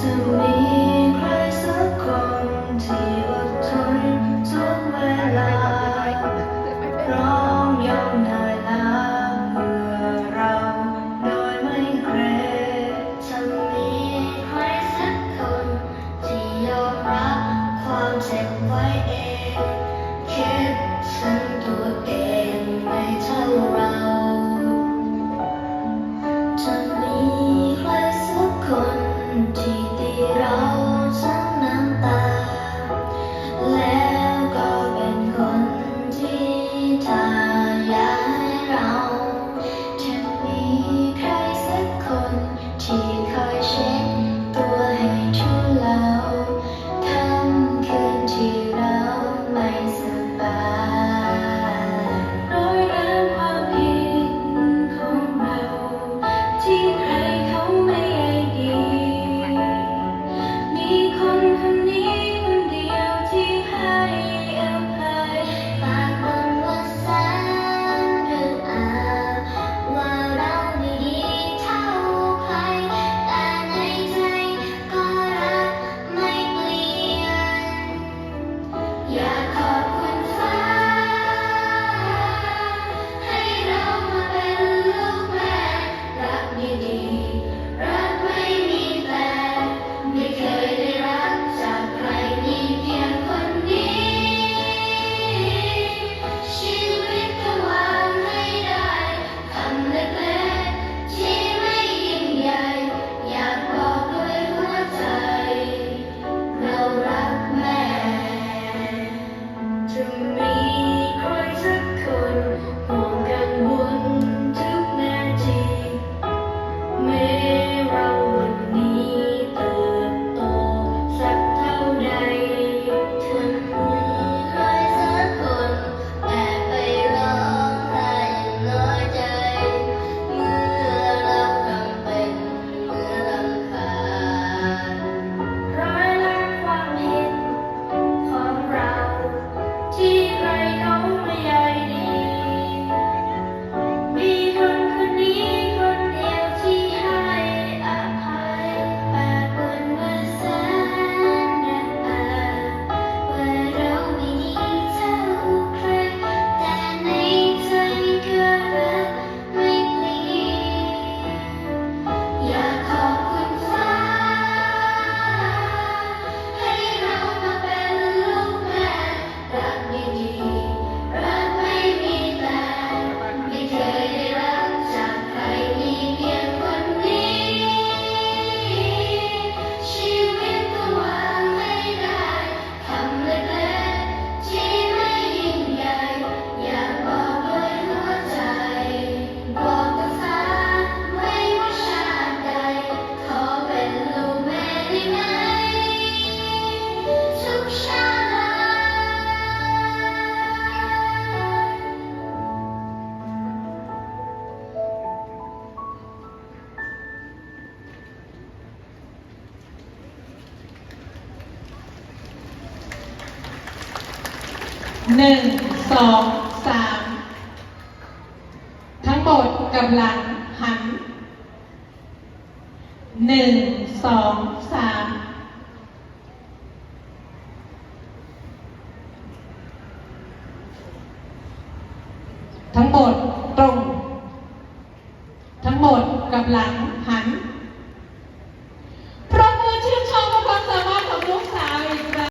to me. หนึ่งสองสามทั้งหมดกำลังหันหนึ่งสองสามทั้งหมดตรง ทั้งหมดกำลังหัน